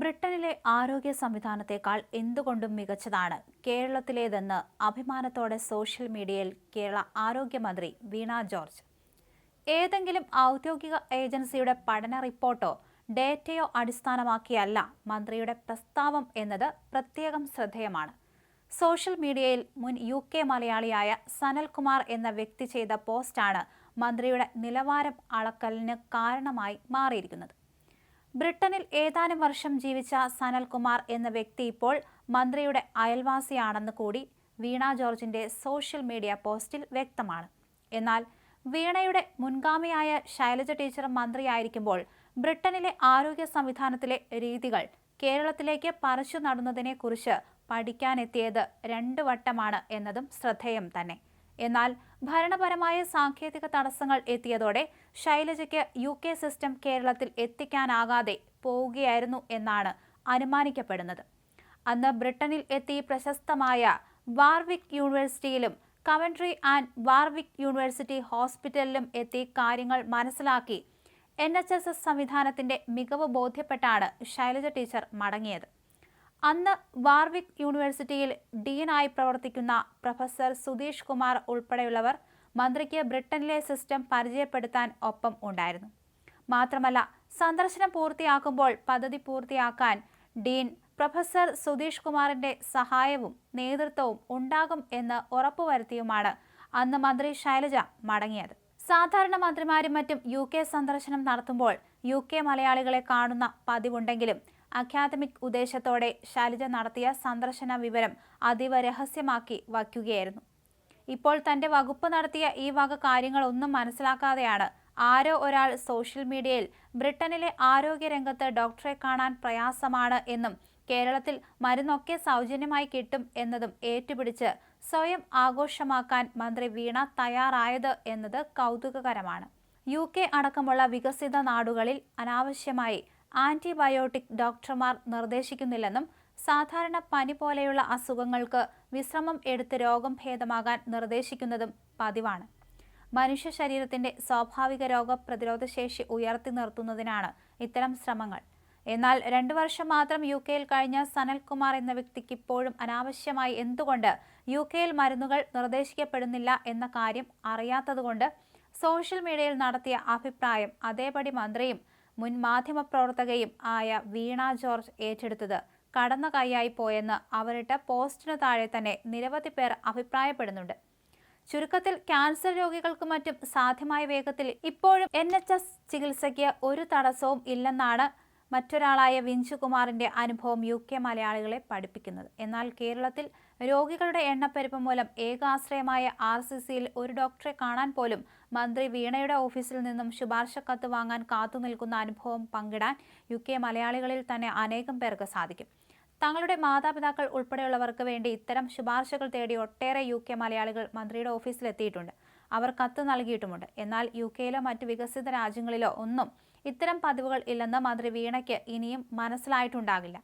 ബ്രിട്ടനിലെ ആരോഗ്യ സംവിധാനത്തെക്കാൾ എന്തുകൊണ്ടും മികച്ചതാണ്. കേരളത്തിലേതെന്ന് അഭിമാനത്തോടെ സോഷ്യൽ മീഡിയയിൽ കേരള ആരോഗ്യമന്ത്രി വീണ ജോർജ്. ഏതെങ്കിലും ഔദ്യോഗിക ഏജൻസിയുടെ പഠന റിപ്പോർട്ടോ ഡേറ്റയോ അടിസ്ഥാനമാക്കിയല്ല മന്ത്രിയുടെ പ്രസ്താവം എന്നത് പ്രത്യേകം ശ്രദ്ധേയമാണ്. സോഷ്യൽ മീഡിയയിൽ മുൻ യു കെ മലയാളിയായ സനൽകുമാർ എന്ന വ്യക്തി ചെയ്ത പോസ്റ്റാണ് മന്ത്രിയുടെ നിലവാരം അളക്കലിന് കാരണമായി മാറിയിരിക്കുന്നത്. ബ്രിട്ടനിൽ ഏതാനും വർഷം ജീവിച്ച സനൽകുമാർ എന്ന വ്യക്തി ഇപ്പോൾ മന്ത്രിയുടെ അയൽവാസിയാണെന്ന് കൂടി വീണ ജോർജിന്റെ സോഷ്യൽ മീഡിയ പോസ്റ്റിൽ വ്യക്തമാണ്. എന്നാൽ വീണയുടെ മുൻഗാമിയായ ശൈലജ ടീച്ചർ മന്ത്രിയായിരിക്കുമ്പോൾ ബ്രിട്ടനിലെ ആരോഗ്യ സംവിധാനത്തിലെ രീതികൾ കേരളത്തിലേക്ക് പറിച്ചു നടുന്നതിനെക്കുറിച്ച് പഠിക്കാനെത്തിയത് രണ്ടു വട്ടമാണ് എന്നതും ശ്രദ്ധേയം തന്നെ. എന്നാൽ ഭരണപരമായ സാങ്കേതിക തടസ്സങ്ങൾ എത്തിയതോടെ ശൈലജയ്ക്ക് യു കെ സിസ്റ്റം കേരളത്തിൽ എത്തിക്കാനാകാതെ പോവുകയായിരുന്നു എന്നാണ് അനുമാനിക്കപ്പെടുന്നത്. അന്ന് ബ്രിട്ടനിൽ എത്തി പ്രശസ്തമായ വാർവിക് യൂണിവേഴ്സിറ്റിയിലും കവൻട്രി ആൻഡ് വാർവിക് യൂണിവേഴ്സിറ്റി ഹോസ്പിറ്റലിലും എത്തി കാര്യങ്ങൾ മനസ്സിലാക്കി എൻ എച്ച് എസ് എസ് സംവിധാനത്തിന്റെ മികവ് ബോധ്യപ്പെട്ടാണ് ശൈലജ ടീച്ചർ മടങ്ങിയത്. അന്ന് വാർവിക് യൂണിവേഴ്സിറ്റിയിൽ ഡീനായി പ്രവർത്തിക്കുന്ന പ്രൊഫസർ സുധീഷ് കുമാർ ഉൾപ്പെടെയുള്ളവർ മന്ത്രിക്ക് ബ്രിട്ടനിലെ സിസ്റ്റം പരിചയപ്പെടുത്താൻ ഒപ്പം ഉണ്ടായിരുന്നു. മാത്രമല്ല സന്ദർശനം പൂർത്തിയാക്കുമ്പോൾ പദ്ധതി പൂർത്തിയാക്കാൻ ഡീൻ പ്രൊഫസർ സുധീഷ് കുമാറിന്റെ സഹായവും നേതൃത്വവും ഉണ്ടാകും എന്ന് ഉറപ്പുവരുത്തിയുമാണ് അന്ന് മന്ത്രി ശൈലജ മടങ്ങിയത്. സാധാരണ മന്ത്രിമാരും മറ്റും യു കെ സന്ദർശനം നടത്തുമ്പോൾ യു കെ മലയാളികളെ കാണുന്ന പതിവുണ്ടെങ്കിലും അക്കാദമിക് ഉദ്ദേശത്തോടെ ശൈലജ നടത്തിയ സന്ദർശന വിവരം അതീവ രഹസ്യമാക്കി വയ്ക്കുകയായിരുന്നു. ഇപ്പോൾ തന്റെ വകുപ്പ് നടത്തിയ ഈ വക കാര്യങ്ങളൊന്നും മനസ്സിലാക്കാതെയാണ് ആരോ ഒരാൾ സോഷ്യൽ മീഡിയയിൽ ബ്രിട്ടനിലെ ആരോഗ്യരംഗത്ത് ഡോക്ടറെ കാണാൻ പ്രയാസമാണ് എന്നും കേരളത്തിൽ മരുന്നൊക്കെ സൗജന്യമായി കിട്ടും എന്നതും ഏറ്റുപിടിച്ച് സ്വയം ആഘോഷമാക്കാൻ മന്ത്രി വീണ തയ്യാറായത് എന്നത് കൗതുകകരമാണ്. യു കെ അടക്കമുള്ള വികസിത നാടുകളിൽ അനാവശ്യമായി ആന്റിബയോട്ടിക് ഡോക്ടർമാർ നിർദ്ദേശിക്കുന്നില്ലെന്നും സാധാരണ പനി പോലെയുള്ള അസുഖങ്ങൾക്ക് വിശ്രമം എടുത്ത് രോഗം ഭേദമാകാൻ നിർദ്ദേശിക്കുന്നതും പതിവാണ്. മനുഷ്യ ശരീരത്തിന്റെ സ്വാഭാവിക രോഗപ്രതിരോധ ശേഷി ഉയർത്തി നിർത്തുന്നതിനാണ് ഇത്തരം ശ്രമങ്ങൾ. എന്നാൽ രണ്ടു വർഷം മാത്രം യു കെയിൽ കഴിഞ്ഞ സനൽകുമാർ എന്ന വ്യക്തിക്ക് ഇപ്പോഴും അനാവശ്യമായി എന്തുകൊണ്ട് യു കെയിൽ മരുന്നുകൾ നിർദ്ദേശിക്കപ്പെടുന്നില്ല എന്ന കാര്യം അറിയാത്തതുകൊണ്ട് സോഷ്യൽ മീഡിയയിൽ നടത്തിയ അഭിപ്രായം അതേപടി മന്ത്രിയും മുൻ മാധ്യമപ്രവർത്തകയും ആയ വീണ ജോർജ് ഏറ്റെടുത്തത് കടന്ന കൈയായി പോയെന്ന് അവരിട്ട പോസ്റ്റിന് താഴെ തന്നെ നിരവധി പേർ അഭിപ്രായപ്പെടുന്നുണ്ട്. ചുരുക്കത്തിൽ ക്യാൻസർ രോഗികൾക്ക് മറ്റും സാധ്യമായ വേഗത്തിൽ ഇപ്പോഴും എൻ എച്ച് എസ് ചികിത്സയ്ക്ക് ഒരു തടസ്സവും ഇല്ലെന്നാണ് മറ്റൊരാളായ വിഞ്ചുകുമാറിന്റെ അനുഭവം യു കെ മലയാളികളെ പഠിപ്പിക്കുന്നത്. എന്നാൽ കേരളത്തിൽ രോഗികളുടെ എണ്ണപ്പെരുപ്പം മൂലം ഏകാശ്രയമായ ആർ സി സിയിൽ ഒരു ഡോക്ടറെ കാണാൻ പോലും മന്ത്രി വീണയുടെ ഓഫീസിൽ നിന്നും ശുപാർശ കത്ത് വാങ്ങാൻ കാത്തുനിൽക്കുന്ന അനുഭവം പങ്കിടാൻ യു കെ മലയാളികളിൽ തന്നെ അനേകം പേർക്ക് സാധിക്കും. തങ്ങളുടെ മാതാപിതാക്കൾ ഉൾപ്പെടെയുള്ളവർക്ക് വേണ്ടി ഇത്തരം ശുപാർശകൾ തേടി ഒട്ടേറെ യു കെ മലയാളികൾ മന്ത്രിയുടെ ഓഫീസിലെത്തിയിട്ടുണ്ട്. അവർ കത്ത് നൽകിയിട്ടുമുണ്ട്. എന്നാൽ യു കെയിലോ മറ്റ് വികസിത രാജ്യങ്ങളിലോ ഒന്നും ഇത്തരം പതിവുകൾ ഇല്ലെന്ന് മന്ത്രി വീണയ്ക്ക് ഇനിയും മനസ്സിലായിട്ടുണ്ടാകില്ല.